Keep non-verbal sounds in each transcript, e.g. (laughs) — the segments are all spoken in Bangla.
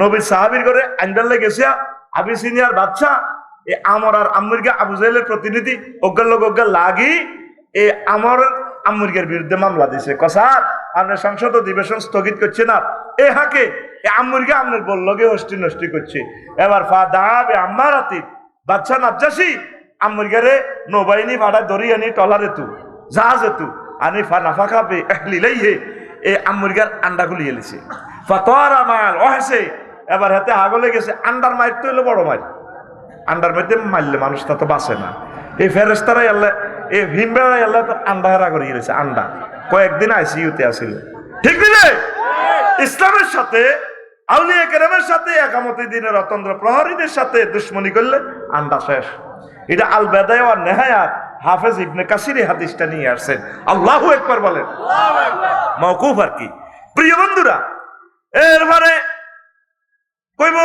নবীর সাহাবির করে আন্ডারলে গেছে আবি সিনিয়র বাচ্চা এ আমর আর আম্মুরকে আবু জাহেলের প্রতিনিধি, অজ্ঞার লোক অজ্ঞার লাগি এ আমর আম্মুরগের বিরুদ্ধে মামলা দিছে। কসার আপনার সংসদ অধিবেশন স্থগিত করছে না। এ হাকে এ আম্মুরকে আপনার বললগে হস্তি নষ্টি করছে। এবার ফা দাঁড়াবে আম্মার আতিক বাচ্চা নাবজাসি আম্মুরগারে নৌবাহিনী ভাড়া ধরি আনি, টলারে তু, জাহাজে তু, আনি ফা নাফা খাবে লিলাই হে। এ আম্মুরগার আন্ডা খুলি এলিছে। ফাতোয়ারা মাল, অহেসে। এবার হাতে হাগলে গেছে, আন্ডার মাইর তো হলো বড় মাইর। আন্ডার মধ্যে মারলে মানুষ তা তো বাঁচে না। এই ফেরেস্তারাই আল্লাহ, এই ভীমবেড়াই আল্লাহ তো আন্ডা হেরা করে গেছে, আন্ডা। কয়েকদিন আইসিইউতে আসিল। ঠিক দিলে ইসলামের সাথে, আউলিয়া কেরামের সাথে, একামতি দিনের অতন্ত্র প্রহরীদের সাথে দুশ্মনী করলে আন্ডা শেষ। এটা আল বেদায় আর নেহায়াত হাফেজ ইবনে কাসির হাদিসটা নিয়ে আসছেন। আল্লাহু একবার বলেন। মৌকুফ আর কি। প্রিয় বন্ধুরা, এরপরে কইব,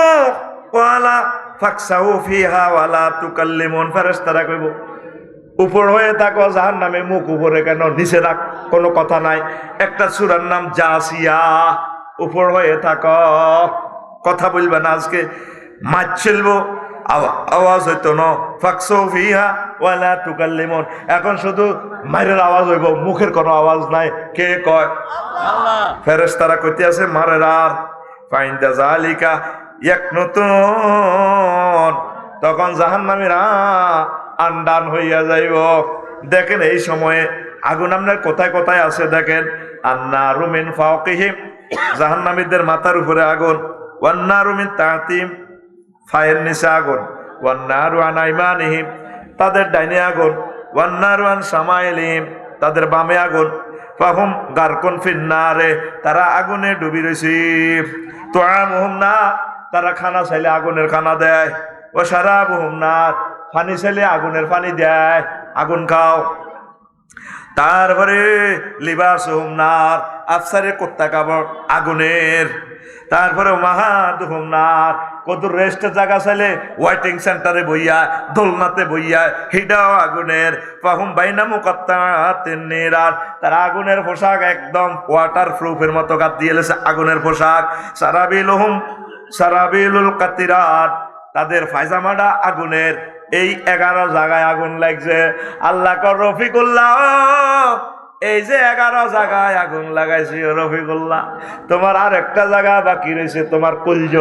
ওয়ালা ফাকসাউ ফিহা ওয়ালা তুকাল্লিমুন। ফেরেশতারা কইব, উপর হয়ে থাকো যাহার নামে মুখ উপরে কেন? নিচে রাখ, কোনো কথা নাই। একটা সুরার নাম জাসিয়া। উপর হয়ে থাক। কথা বলবে না আজকে। মাছ ছিলবো আওয়াজ হইতো ন ফাকসৌ ফিহা ওয়ালা তুকাল্লিমুন। এখন শুধু মায়ের আওয়াজ হইব মুখের কোনো আওয়াজ নাই। কে কয়? ফেরেশতারা কইতে আছে মারের আর ফাইন্দা জালিকা এক নতুন তখন জাহান্নামীরা আন্ডান হইয়া যাইব। দেখেন এই সময়ে আগুন আপনার কোথায় কোথায় আছে দেখেন? আন্না রুমিন ফাওকিহিম। জাহান্নামীদের মাথার উপরে আগুন। ওয়ান্না রুমিন তাতিম। ফায়ের নিচে আগুন, ওয়ান্নারু আন আইমানিহিম, তাদের ডাইনে আগুন, ওয়ান্নারু আন সামাইলিহিম তাদের বামে আগুন। ফাহুম গারকুন ফিন্নারে, তারা আগুনে ডুবি রয়েছে তো আমহুম না তারা খানা চাইলে আগুনের খানা দেয়। ও সারা বহুম না পানি চাইলে আগুনের পানি দেয়। আগুন খাও। তারপরে লিবাস হুমনার, আফসারের কোত্তা কাপড় আগুনের। তারপরে মাহাদ হুমনার কত রেস্টের জায়গা চাইলে ওয়েটিং সেন্টারে বইয়া, দোলনাতে বইয়া, হিডাও আগুনের। পাহুম বাইনা মুকত্তা আর তার আগুনের পোশাক একদম ওয়াটার প্রুফের মতো গাত দিয়ে আগুনের পোশাক। সারাবিল হুম সারাবিলুল কাতিরাত, তাদের ফায়জামাটা আগুনের। এই এগারো জায়গায় আগুন লাগছে। আল্লাহ কর রফিকুল্লাহ, এই যে এগারো জায়গায় আগুন লাগাইছি রফিকুল্লাহ, তোমার আর একটা জায়গা বাকি রয়েছে, তোমার কুলজ।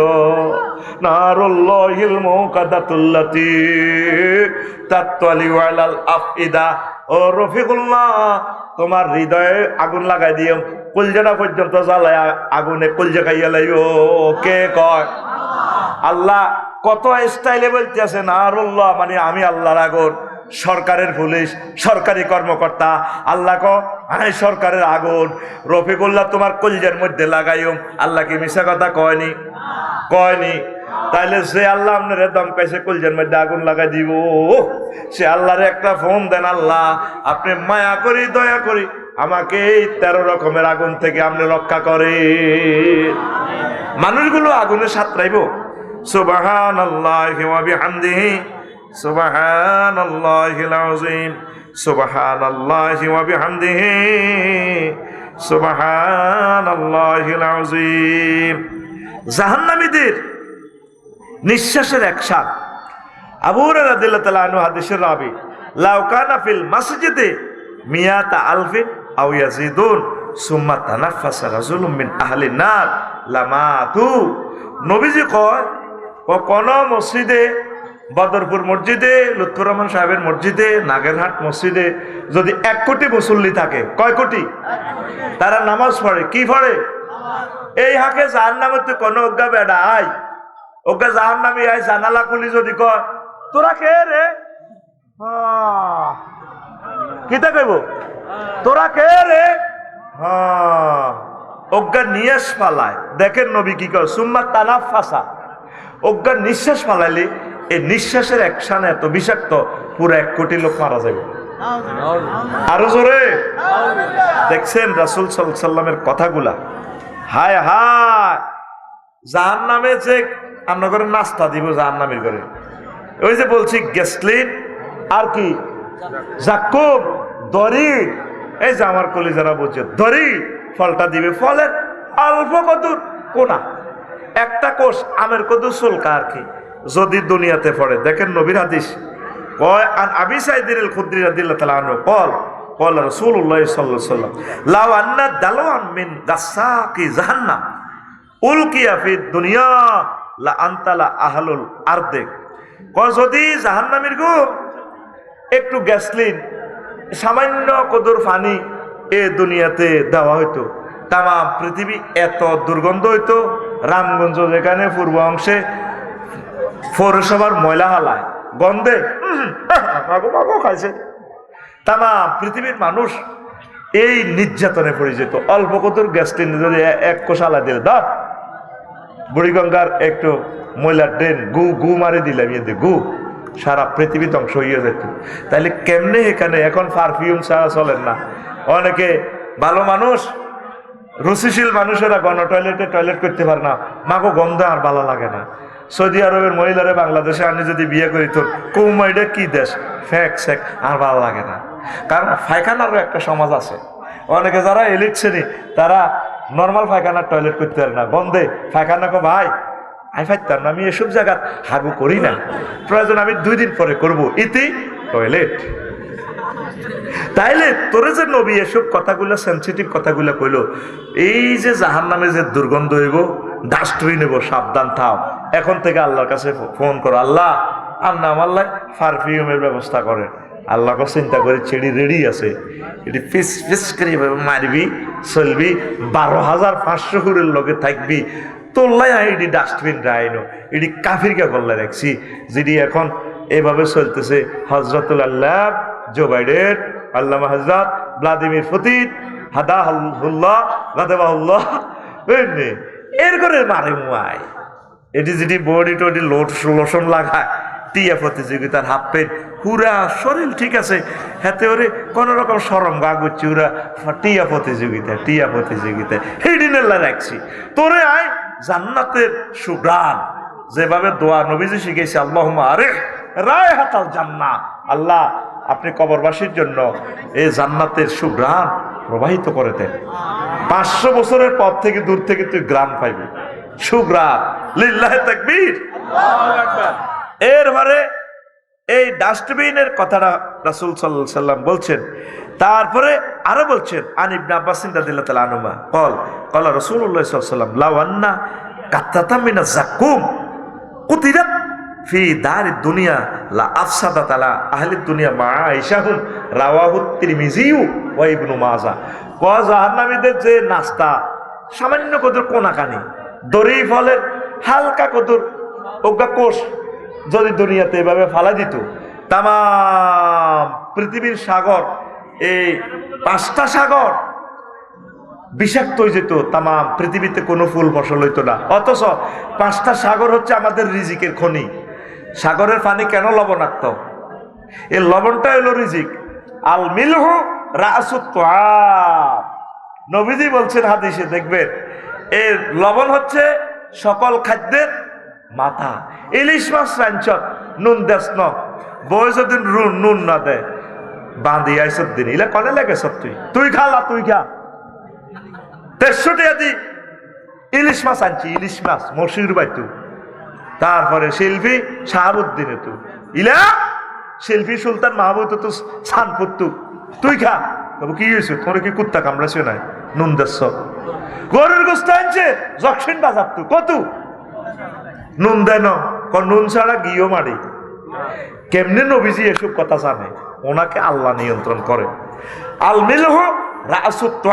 আফইদা। ও রফিকুল্লাহ, তোমার হৃদয়ে আগুন লাগাই দিও। কুলজাটা পর্যন্ত জ্বালায় আগুনে কুলজা খাইয়া লাইও। কে কয়? আল্লাহ কত স্টাইলে বলতে আছেন আরুল্লাহ মানে আমি আল্লাহর আগুন, সরকারের পুলিশ, সরকারি কর্মকর্তা, আল্লাহ ক সরকারের আগুন, রফিকুল্লাহ তোমার কলজের মধ্যে লাগাইও, আল্লাহ কি মিশা কথা কয়নি? কয়নি। তাইলে সে আল্লাহ আপনার দম কাছে কলজের মধ্যে আগুন লাগাই দিব। সে আল্লাহর একটা ফোন দেন, আল্লাহ, আপনি মায়া করি, দয়া করি, আমাকে এই তেরো রকমের আগুন থেকে আপনি রক্ষা করে মানুষগুলো আগুনে সাঁতরাইব? সুবাহান আল্লাহ বিহামদিহি সুবাহান আল্লাহ আযীম সুবাহান আল্লাহ বিহামদিহি সুবাহান আল্লাহ আযীম। জাহান্নামীদের নিঃশ্বাসের একসাথ আবু রাদিল্লাহ তাআলা আনহু হাদিসের রাবি, লাউ কানা ফিল মসজিদে মিয়াতা আলফিন আও ইয়াজিদুন, সুম্মা তানাফাসা রাজুলুম মিন আহলিন নার, লামাতু। নবীজি কয় ও কোন মসজিদে, বদরপুর মসজিদে লুৎফুর রহমান সাহেবের মসজিদে, নাগেরহাট মসজিদে যদি এক কোটি মুসল্লি থাকে, কয় কোটি? তারা নামাজ পড়ে, কি পড়ে? এই হাকে যার নামে তো কোনো অজ্ঞা বেড়া, আয়। ওকে যার নামে আয়, জানালা খুলি যদি কয়, তোরা কে রে? হ্যাঁ। কিতা কইব? তোরা কে রে? হ্যাঁ। অজ্ঞা নিয়াস পালায়, দেখেন নবী কি কয়, সুম্মা তানাফ ফাসা অজ্ঞা নিঃশ্বাস ফালাইলে এই নিঃশ্বাসের একসানে এত বিষাক্ত, পুরো এক কোটি লোক মারা যাবে আরও জোরে? দেখছেন রাসুল সাল্লামের কথাগুলা? হায় হায়! জাহান নামে যে আমরা করে নাস্তা দিব জাহান নামের করে ওই যে বলছি, গ্যাসলিন আর কি? জাকুব দরি এই যে আমার কলি যারা বলছে দরি ফলটা দিবে ফলের অল্প কত কোনা। একটা কোষ আমের কদু চুলকা আর কি, যদি দুনিয়াতে পড়ে। দেখেন নবীর হাদিস। কয়, আন আবি সাইদিন আল খুদ্রি রাদিয়াল্লাহু তাআলা আনহু, কল কল রাসূলুল্লাহ সাল্লাল্লাহু আলাইহি সাল্লাম লাউ আন্না দালওয়ান মিন গাসাকি জাহান্নাম, উলকিয়া ফি দুনিয়া, লা আনতালা আহলুল আরদে। কয়, যদি জাহান্নামীর গো, একটু গ্যাসলিন, সামান্য কদর পানি এ দুনিয়াতে দেওয়া হইতো তামা পৃথিবী এত দুর্গন্ধ হইতো। রামগঞ্জ যেখানে পূর্ব অংশে পৌরসভার ময়লা হালায়। গন্ধে খাইছে। তামা পৃথিবীর মানুষ এই নির্যাতনে পড়ে যেত। অল্প কদর গ্যাসলিন যদি এক কোষালা দিলে ধর বুড়িগঙ্গার একটু ময়লার ড্রেন গু গু মারি দিলাম ইয়ে দিয়ে, গু সারা পৃথিবী ধ্বংস হয়ে যেত। তাহলে কেমনে এখানে এখন পারফিউম ছাড়া চলেন না? অনেকে ভালো মানুষ রুচিশীল মানুষেরা গণ টয়লেটে টয়লেট করতে পারে না। মাগো গন্ধ আর ভালো লাগে না। সৌদি আরবের মহিলারে বাংলাদেশে আনি যদি বিয়ে করি তোর কৌমাইডে কি দেশ? ফ্যাক স্যাক আর ভালো লাগে না। কারণ পায়খানারও একটা সমাজ আছে। অনেকে যারা এলিট শ্রেণি, তারা নর্মাল পায়খানার টয়লেট করতে পারে না। গন্ধে পায়খানা কো ভাই আমি পাইতাম না, আমি এসব জায়গার হাগু করি না। প্রয়োজন আমি দুই দিন পরে করব। ইতি, টয়লেট। তাইলে তোরে যে নবী এসব কথাগুলো সেন্সিটিভ কথাগুলো কইলো, এই যে জাহান নামে যে দুর্গন্ধ হইব ডাস্টবিন নেব সাবধান থাও এখন থেকে আল্লাহর কাছে ফোন করো, আল্লাহ আর নাম আল্লাহ পারফিউমের ব্যবস্থা করে। আল্লাহকে চিন্তা করে ছেড়ি রেডি আছে। এটি ফিস ফিস করে মারবি, চলবি, বারো হাজার পাঁচশো কুড়ির লগে থাকবি। তোল্লাই এটি ডাস্টবিন রাইনো, এটি কাফিরকে করলে রাখছি যেটি এখন এভাবে চলতেছে হজরতুল আল্লাহ জো বাইডেন আল্লামা হজরত ভ্লাদিমির বুঝলি এর করে মারে বডি টডি লোশন টিয়া প্রতিযোগিতার হাফ ঠিক আছে। রকম সরম গুচ্ছি ওরা টিয়া প্রতিযোগিতা টিয়া প্রতিযোগিতা। হেডিনেল্লা রাখছি। তোরে আয় জান্নাতের সুগ্রাণ। যেভাবে দোয়া নবীজি শিখেছে আল্লাহ আরে রায় হাতাল জান্না আল্লাহ কবরবাসীর জন্য এই জান্নাতের সুগ্রাণ প্রবাহিত করে দেন। পাঁচশো বছরের পর থেকে দূর থেকে তুই গ্রাম পাইবি। সুগ্রাণ। লিল্লাহ তাকবীর। এরপরে এই ডাস্টবিনের কথাটা রাসুল সাল্লাহ সাল্লাম বলছেন। তারপরে আরও বলছেন আনিবনা আব্বাসিন রাদিল্লাহ তাআলা আনুমা কল, কলা আলাইহি ওয়াসাল্লাম লাওয়ান্না কাত্তাতাম জাকুম কুতিরাত ফি দারি দুনিয়া, লা আফসাদাত আলা আহলি দুনিয়া মা আয়েশাহুম, রাওয়াহু তিরমিজিউ ওয়া ইবনু মাজা। কয় জাহান্নামীদের যে নাস্তা, সামান্য কদর কোনাকানি, দড়ি ফলের হালকা কদর অজ্ঞা কোষ যদি দুনিয়াতে এভাবে ফালা দিত তাম পৃথিবীর সাগর, এই পাঁচটা সাগর বিষাক্ত হয়ে যেত তাম পৃথিবীতে কোনো ফুল ফসল হইতো না। অথচ পাঁচটা সাগর হচ্ছে আমাদের রিজিকের খনি। সাগরের পানি কেন লবণাক্ত? এই লবণটা হলো রিজিক। আল মিলহ রাসুত নবীজি বলছেন হাদিসে, দেখবেন, এর লবণ হচ্ছে সকল খাদ্যের মাথা। ইলিশ মাছ রাঞ্চত নুন দেশ ন বই যদি নুন না দে বাঁধি আইসব দিন। ইলা কনে লাগে সব তুই তুই খালা তুই খা। দেড়শো টাকা দি ইলিশ মাছ আনছি, ইলিশ মাছ, মসির বাইতু তারপরে শিল্পী শাহাবুদ্দিনে তু ইলা শিল্পী সুলতান মাহবুদ তো সানপুর তু। তুই খা। তবে কি হয়েছে? তোর কি কুত্তা কামড়াছে নাই? নুন দেশ গরুর গোস্ত আনছে? জকশিন বাজার তু। কত? নুন দেন নুন ছাড়া গিয়েও মারি। কেমনে নবীজি এসব কথা জানে? ওনাকে আল্লাহ নিয়ন্ত্রণ করে। আল মিলহ রাসুত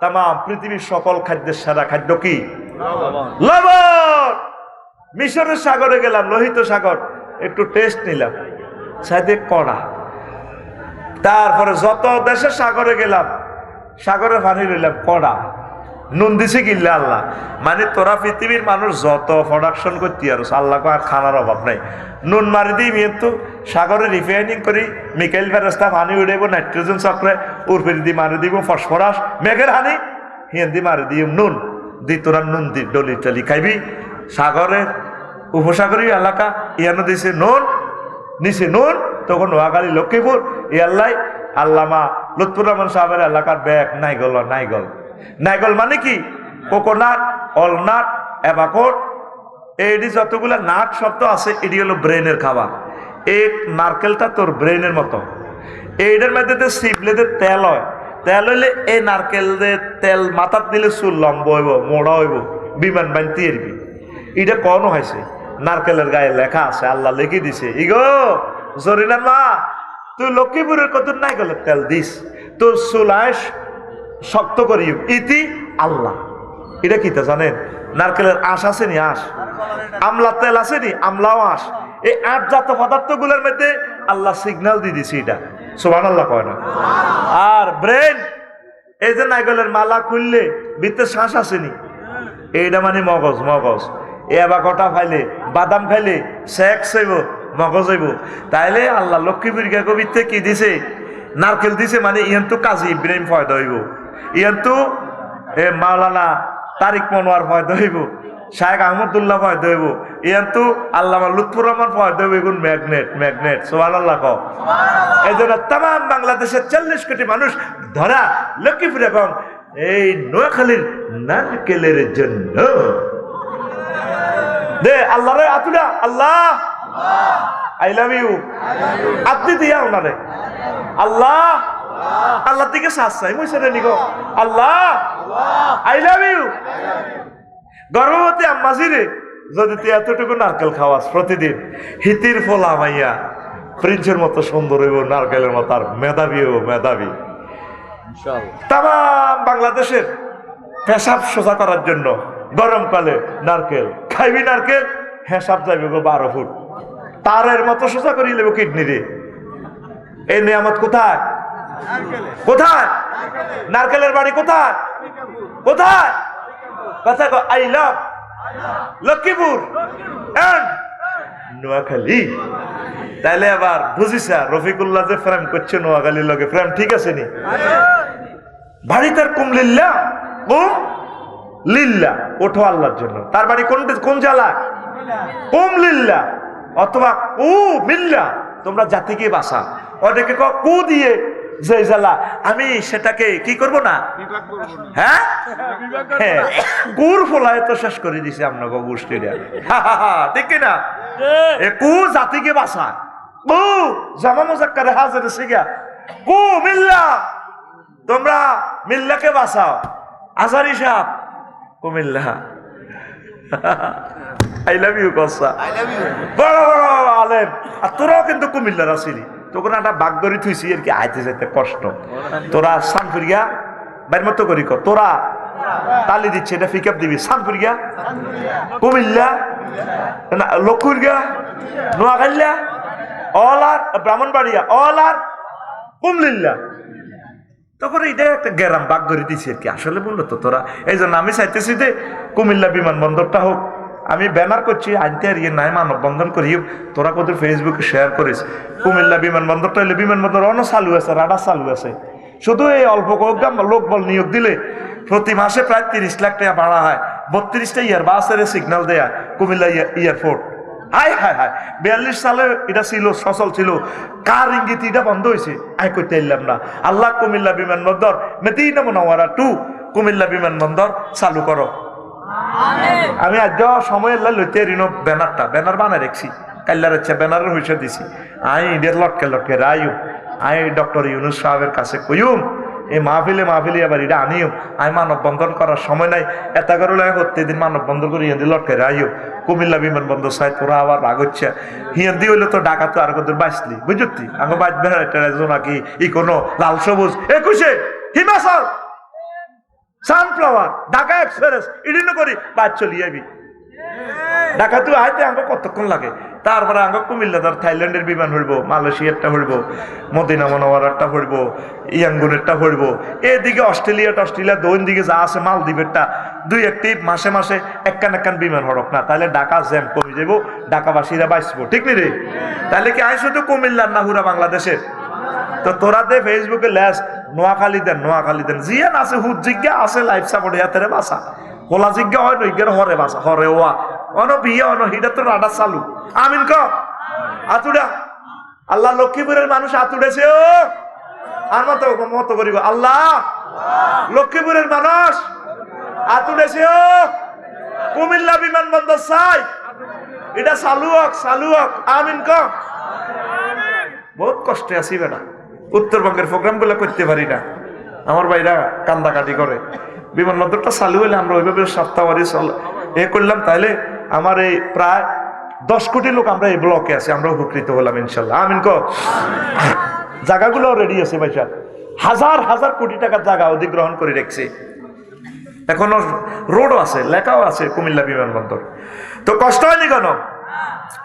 তাম পৃথিবীর সকল খাদ্যের সারা খাদ্য কি? লবণ। মিশরের সাগরে গেলাম, লোহিত সাগর। একটু টেস্ট নিলাম। সাথে কড়া। তারপরে যত দেশের সাগরে গেলাম, সাগরে পানি লইলাম, কড়া। নুন দিছে কিনলে আল্লাহ? মানে তোরা পৃথিবীর মানুষ যত প্রোডাকশন করতে আর আল্লাহ আর খানার অভাব নাই। নুন মারি দিই মেয়ে সাগরে রিফাইনিং করি মিকেল ফেরস্তা পানি উড়াইব নাইট্রোজেন চক্রে উর্ফের দি মারি দিব ফসফরাস মেঘের হানি, হিয়ান দি মারি দিই নুন। দি তোরা নুন দি, ডলি টলি খাইবি। সাগরের উপসাগরীয় এলাকা, ইয়ানো দিছে নুন নিচে নুন তখন নোয়াখালী, লক্ষ্মীপুর, ইয়াল্লাই আল্লামা লুৎফুর রহমান সাহেবের এলাকার ব্যাগ নাইগল নাইগল। নাইগল মানে কি? কোকোনাট, অলনাট, অ্যাবাকট। এইটি যতগুলা নাট শব্দ আছে এটি হলো ব্রেনের খাবার। এই নারকেলটা তোর ব্রেনের মতো। এইটার মধ্যে তো সিপলেদের তেল হয়, তেল হইলে এই নারকেল তেল মাথার দিলে চুল লম্বা হইব, মোড়া হইব, বিমান বানতে এরবি। এটা কন হয়েছে নারকেলের গায়ে লেখা আছে, আল্লাহ লিখে দিছে। ইগো জরিনার মা, তুই লক্ষ্মীপুরের কত নাই নারকেলের তেল দিস? তোর আয়স শক্ত করি, ইতি আল্লাহ। এটা কি তা জানেন? নারকেলের আঁশ আছে নি আঁশ? আমলা তেল আছে নি? আমলাও আঁশ। এই আট জাত পদার্থগুলোর মধ্যে আল্লাহ সিগন্যাল দিয়ে দিছি এটা। সোহান আল্লাহ কয় না? আর ব্রেন এই যে নাইগলের মালা খুললে ভিতরে শ্বাস আসেনি এইটা মানে মগজ মগজ। এ আবার কটা খাইলে বাদাম খাইলে শেক চাইব, মগজ হইব তাইলে আল্লাহ লক্ষ্মীপুর কবিতে কি দিছে? নারকেল দিছে মানে ইহান তো কাজী ইব্রাহিম ফয়দা হইব। ইহান তো, এ মাওলানা তারিক মনোয়ার ফয়দা হইব। শাহেখ আহমদুল্লাহ ফয়দা হইব। ইহান তো আল্লাহ লুৎফুর রহমান ফয়দা হইব, এগুন ম্যাগনেট ম্যাগনেট। সোহান আল্লাহ ক এই জন্য তাম বাংলাদেশের চল্লিশ কোটি মানুষ ধরা লক্ষ্মীপুর এবং এই নোয়াখালীর নারকেলের জন্য। দে আল্লাহ রে আতুরা আল্লাহ। আই লাভ ইউ আপনি দিয়া ওনারে আল্লাহ। আল্লাহ দিকে শ্বাস চাই। মুই সেটা নিগো আল্লাহ। আই লাভ ইউ গর্ভবতী আম্মাজিরে যদি তুই এতটুকু নারকেল খাওয়াস প্রতিদিন হিতির ফলা মাইয়া প্রিন্সের মতো সুন্দর হইব নারকেলের মতো আর মেধাবী হইব মেধাবী। তাম বাংলাদেশের পেশাব সোজা করার জন্য গরমকালে নারকেল খাইবি নারকেল হেসাব যাইবে গো বারো ফুট। তারের মতো সোজা করিয়ে নেব কিডনি রে। এই নিয়ামত কোথায়? কোথায়? নারকেলের বাড়ি কোথায়? কোথায়? কথা আই লক্ষ্মীপুর। তাইলে রফিকুল্লাহ যে ফ্রেম করছে নোয়াখালীর লগে ফ্রেম ঠিক আছে নি? কুম লিল্লা কুম? লিল্লা। ওঠো আল্লাহর জন্য। তার বাড়ি কোন কোন জেলা কুম লিল্লা। অথবা কু মিল্লা। তোমরা জাতিকে বাসা অনেকে ক কু দিয়ে যে জেলা আমি সেটাকে কি করব না? হ্যাঁ? হ্যাঁ। কুর ফলায় তো শেষ করে দিছে আপনাকে গোষ্ঠীরা ঠিক না? এ কু জাতিকে বাসা কু জামা মোজাক্কারে হাজার শিখা কু মিল্লা। তোমরা মিল্লাকে বাঁচাও। আজারি সাহ কুমিল্লা। আই লাভ ইউ কসা। বড় বড় আলেম। আর তোরাও কিন্তু কুমিল্লার আসিলি তখন একটা বাগ ধরে থুইছি আর কি আইতে যাইতে কষ্ট। তোরা সানপুরিয়া বাইর মতো করি কর তোরা তালি দিচ্ছে এটা পিক দিবি। সানপুরিয়া কুমিল্লা না লক্ষুরিয়া নোয়াখালিয়া অল আর ব্রাহ্মণবাড়িয়া অল আর কুমলিল্লা। তখন এটা একটা গ্যারাম বাগ করে দিছি আর কি। আসলে বলল তো, তোরা এই জন্য আমি চাইতেছি যে কুমিল্লা বিমানবন্দরটা হোক। আমি ব্যানার করছি, আনতে আর ইয়ে নাই, মানববন্ধন করি। তোরা কত ফেসবুকে শেয়ার করিস। কুমিল্লা বিমানবন্দরটা হলে বিমানবন্দর অন্য চালু আছে, রাডার চালু আছে। শুধু এই অল্প কয়েকটা লোক বল নিয়োগ দিলে প্রতি মাসে প্রায় তিরিশ লাখ টাকা ভাড়া হয়। বত্রিশটা ইয়ার বাসের সিগন্যাল দেয়া কুমিল্লা এয়ারপোর্ট। হাই হাই হাই বিয়াল্লিশ সালে এটা ছিল সচল ছিল। কার ইঙ্গিত? এটা বন্ধ হয়েছে। আই করতে এলাম না। আল্লাহ কুমিল্লা বিমানবন্দর মেদিনা মোনাওয়ারা টু কুমিল্লা বিমানবন্দর চালু করো। আমি আজ সময় এল্লা লইতে ঋণ ব্যানারটা। ব্যানার বানায় রেখছি। কাল্লার হচ্ছে ব্যানারের হইসে দিছি। আই ইন্ডিয়ার লটকে লটকে রায়ু। আই ডক্টর ইউনুস সাহেবের কাছে কইম এই মাহফিলে মাহফিলে এবার এটা আনিও আমি মানব বন্ধন করার সময় নাই। এটা করে প্রত্যেকদিন মানব বন্ধন করে হিন্দি লটকে রাইও কুমিল্লা বিমানবন্দর সাইড তোরা আবার রাগ হচ্ছে। হিয়ান্দি হইলে তো ডাকা তো আর কত বাঁচলি, বুঝতি? আগে বাঁচবে নাকি ই কোনো লাল সবুজ। একুশে হিমাচল, সানফ্লাওয়ার, ঢাকা এক্সপ্রেস ইডিনো করি বাদ চলি যাবি ঢাকা তুই আইতে আঙ্গ কতক্ষণ লাগে? তারপরে আঙ্গ কুমিল্লা ধর থাইল্যান্ডের বিমান হইব, মালয়েশিয়ারটা হইব, মদিনা মনোয়ারারটা হইব, ইয়াঙ্গুনেরটা হইব। এদিকে অস্ট্রেলিয়াটা অস্ট্রেলিয়া দৈন দিকে যা আছে মালদ্বীপেরটা, দুই একটি মাসে মাসে একখান একখান বিমান হরক না। তাহলে ঢাকা জ্যাম কমে যাব ঢাকাবাসীরা বাঁচবো, ঠিক নি রে? তাহলে কি আয় শুধু কুমিল্লার না হুরা বাংলাদেশের? তো তোরা দে ফেসবুকে লেস, নোয়াখালী দেন নোয়াখালী দেন। জিয়ান আছে, হুদ জিজ্ঞা আছে, লাইফ সাপোর্ট, ইয়াতে বাসা কোলা জিজ্ঞা হয়, নইগের হরে বাসা হরে ওয়া। অন বিয়ে অন হিটা তো রাডা চালু। আমিন ক আতুডা। আল্লাহ লক্ষ্মীপুরের মানুষ আতুড়েছে ও। আর মতো মতো করিব। আল্লাহ লক্ষ্মীপুরের মানুষ আতুড়েছে ও। কুমিল্লা বিমানবন্দর চাই। এটা চালু হোক চালু হোক। আমিন ক বহুত কষ্টে আছি বেটা। উত্তরবঙ্গের প্রোগ্রামগুলো করতে পারি না। আমার ভাইরা কান্দাকাটি করে। বিমানবন্দরটা চালু হলে আমরা ওইভাবে সপ্তাহবারি চল এ করলাম তাহলে আমার এই প্রায় দশ কোটি লোক আমরা এই ব্লকে আছি, আমরা উপকৃত হলাম ইনশাল্লাহ। আমিন ক। জায়গাগুলো রেডি আছে ভাইসা হাজার হাজার কোটি টাকার জায়গা অধিগ্রহণ করে রেখেছে। এখনও রোডও আছে লেখাও আছে কুমিল্লা বিমানবন্দর। তো কষ্ট হয়নি কেন?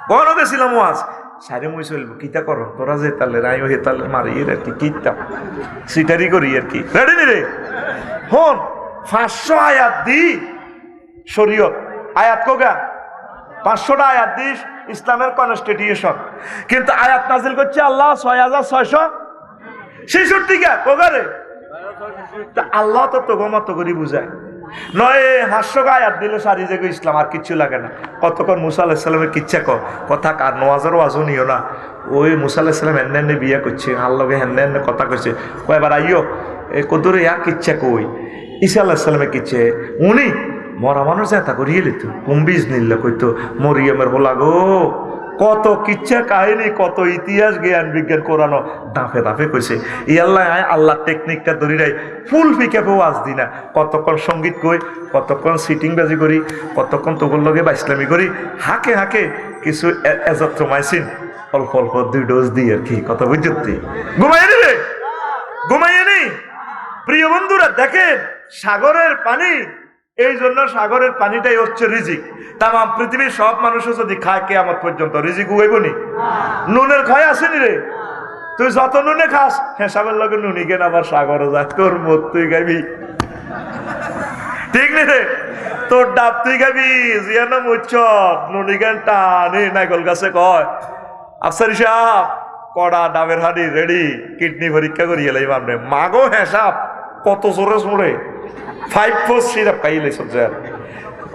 কখনো গেছিলাম আজ? সারে মুই চলব, কিতা করো তোরা যে তালে রাইও হে তালে মারি, এর আর কি কিতাম সিটারি করি আর কি। রেডি নি রে? হন, পাঁচশো আয়াত দি শরীয়ত। আয়াত কোগা পাঁচশোটা আয়াত দিস, ইসলামের কনস্টিটিউশন কিন্তু আয়াত নাজিল করছে আল্লাহ ছয় হাজার ছয়শো ছেষট্টি কে? কোগারে আল্লাহ তো তো মতো করে বুঝায়। নয় হাস্য গায়াত দিলে সারি যে ইসলাম আর কিচ্ছু লাগে না। কতক্ষণ মুসা আলাহিসাল্লামের কিচ্ছা ক কথা কার? নোয়াজের ওয়াজও নিও না। ওই মুসা আলাহিসাল্লাম হেন হেন বিয়া করছে আল্লাহকে হেন হেন কথা করছে কয়বার আইও এ কদরে ইয়া কিচ্ছা কই? ঈসা আলাহিসাল্লামে কিচ্ছে। উনি মরা মানুষ এতা করিয়ে লিত কুম্বিজ নিল কইতো মরিয়মের বলা গো কত কিচ্ছা কাহিনী, কত ইতিহাস, জ্ঞান, বিজ্ঞান কোরআনো দাফে দাফে কইছে ই আল্লাহ আল্লাহ টেকনিকটা ধরি রাই ফুল ফিকাপেও আজ দি না। কতক্ষণ সংগীত কই, কতক্ষণ সিটিং বাজি করি, কতক্ষণ তোগুর লগে বা ইসলামী করি। হাকে হাকে কিছু এজত্রমাইসিন অল্প অল্প দুই ডোজ দিই আর কি। কত বুঝতি ঘুমাই নি রে ঘুমাইয়ে নি? প্রিয় বন্ধুরা, দেখেন, সাগরের পানি এই জন্য সাগরের পানিটাই হচ্ছে রিজিক। তাম পৃথিবীর সব মানুষও যদি খায় কে আমার পর্যন্ত, রিজিক উগাইব নুনের ক্ষয় আসেনি রে। তুই যত নুনে খাস, হেসাবের লগে নুনি কেন আবার সাগরে যায়। তোর মত তুই গাবি ঠিক নে রে? তোর ডাব তুই গাবি জিয়ানো মুচ্ছ, নুনি গান টানে নাইকল গাছে কয়। আফসারি সাহেব, কড়া ডাবের হাড়ি রেডি, কিডনি পরীক্ষা করিয়ে লাইব আপনি মাগো হেসাব, কত জোরে জোরে ফাইভ ফোর সিরাপ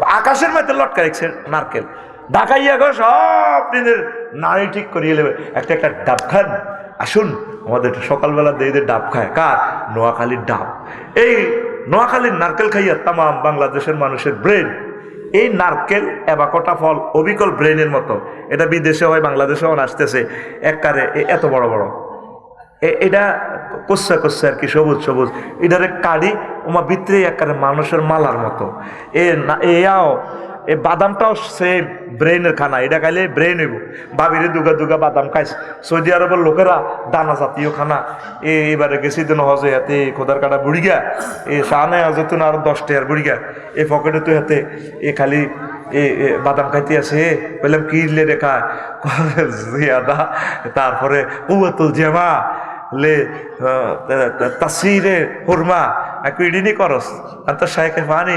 আকাশের মধ্যে লটকা রেখছে নারকেল। ঢাকাইয়া গো সব দিনের নারী ঠিক করিয়ে নেবে। একটা একটা ডাব খান। আসুন, আমাদের সকালবেলা দিয়ে ডাব খায়। কার? নোয়াখালীর ডাব। এই নোয়াখালীর নারকেল খাইয়া তাম বাংলাদেশের মানুষের ব্রেন। এই নারকেল এবাকটা ফল, অবিকল ব্রেনের মতো। এটা বিদেশে হয় বাংলাদেশে হয় আসতেছে। এককারে এত বড় বড়। এটা কষা কষা আর কি, সবুজ সবুজ। এটারে কাড়ি ওমা ভিতরে একবারে মানুষের মালার মতো। এ না এয়াও এ বাদামটাও সেম ব্রেনের খানা, এটা খাইলে ব্রেন হইব। বাবিরে দুগা দুগা বাদাম খাইস সৌদি আরবের লোকেরা দানা জাতীয় খানা। এ, এবারে গেছি দিন হজে হাতে, খোদার কাটা বুড়িগা এ সানে হজে তো আর দশ টাকার বুড়িগা এ পকেটে তো হাতে, এ খালি, এ বাদাম খাইতে আছে। বললাম, কি রেখা (laughs) জিয়াদা, তারপরে কুয়াতুল জেমা। লে তাসিরে হুরমা একু ইডিনি করস। আর তো শাইখে ফানি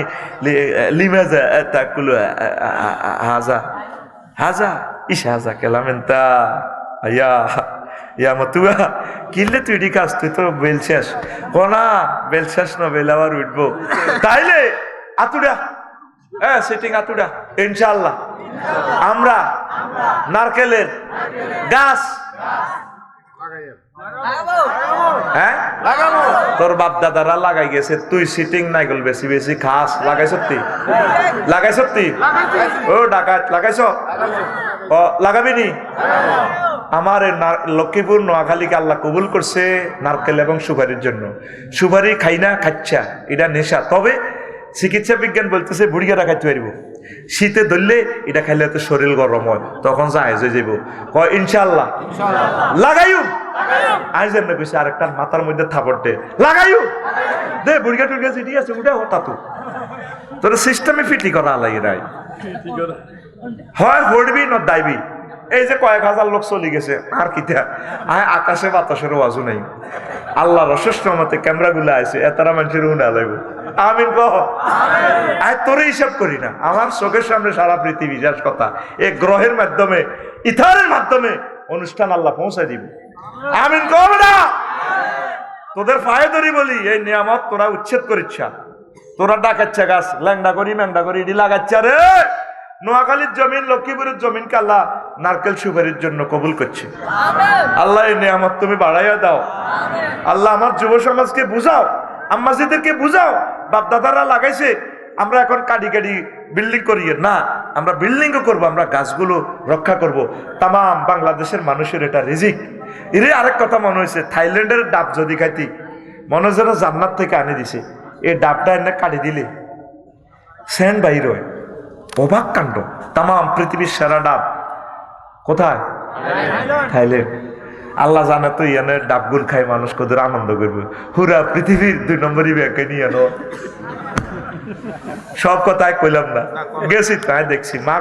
লিমাজা তাকুলু হাজা। হাজা? ইস, হাজা কেলামেন তা ইয়া মা তুই কিনলে তুই ডি কাজ, তুই তো বেলছাস কনা বেলছাস না, বেলা আবার উঠবো। তাইলে, আতুডা। হ্যাঁ সেটিং আতুডা। ইনশাল্লাহ আমরা, নারকেলের গাছ। হ্যাঁ? তোর বাপ দাদারা লাগাই গেছে তুই সিটিং নাই গেল বেশি বেশি খাস। লাগাই সত্যি? লাগাই সত্যি? ও ডাকাত লাগাইছ? ও লাগাবি নি? আমার লক্ষ্মীপুর নোয়াখালীকে আল্লাহ কবুল করছে নারকেল এবং সুপারির জন্য। সুপারি খাই না খাচ্ছা এটা নেশা। তবে চিকিৎসা বিজ্ঞান বলতেছে বুড়িগাটা খাইতে পারিব। শীতে ধরলে এটা খাইলে তো শরীর গরম হয় তখন যায় হয়ে যাব কয় ইনশাল্লাহ লাগাইও। কইছে মাথার মধ্যে থাপড় দে। লাগাইও। দে বুড়িগা টুড়িগা চিঠি আছে, উঠে হতা তোর সিস্টেমে ফিটি করা হয় হড়বি না এই যে কয়েক হাজার লোক চলে গেছে, আর কিতা আয়, আকাশে বাতাসের ওয়াজু নাই। আল্লাহ রসস্ত মতে ক্যামেরা গুলো আছে এতারা মানুষের উনা লাগবে। কহ আয় তোরে হিসাব করি না। আমার চোখের সামনে সারা পৃথিবী যাস কথা। এ গ্রহের মাধ্যমে, ইথারের মাধ্যমে অনুষ্ঠান আল্লাহ পৌঁছে দিব। আমিন কহ না তোদের ফায়ে ধরি বলি এই নিয়ামত তোরা উচ্ছেদ করিচ্ছা। তোরা ডাকাচ্ছা গাছ ল্যাংডা করি ম্যাংডা করি ইডি লাগাচ্ছা রে। নোয়াখালীর জমিন লক্ষ্মীপুরের জমিনকে আল্লাহ নারকেল সুপারির জন্য কবুল করছে। আল্লাহ এই নিয়ামত তুমি বাড়াইয়া দাও। আল্লাহ আমার যুব সমাজকে বুঝাও আম্মাজিদেরকে বুঝাও। বাপ দাদারা লাগাইছে আমরা এখন কাটি কাটি বিল্ডিং করি। না আমরা বিল্ডিংও করব আমরা গাছগুলো রক্ষা করব। তাম বাংলাদেশের মানুষের এটা রিজিক। এর আরেক কথা মনে হয়েছে থাইল্যান্ডের ডাব যদি খাইতি মনে হয় যেন জান্নাত থেকে আনি দিছে। এই ডাবটা এনে কাটি দিলে। সেন্ট বাইর হয়। অবাক কাণ্ড। তাম পৃথিবীর সেরা ডাব। কোথায়? থাইল্যান্ড। আল্লাহ জানে তো ইয়ানে ডাবগুল খাই মানুষ কত আনন্দ করবে। হুরা পৃথিবীর দুই নম্বরই ব্যাংকে নিয়ে আনো। সব কথাই কইলাম না। গেছি তাই দেখছি। মা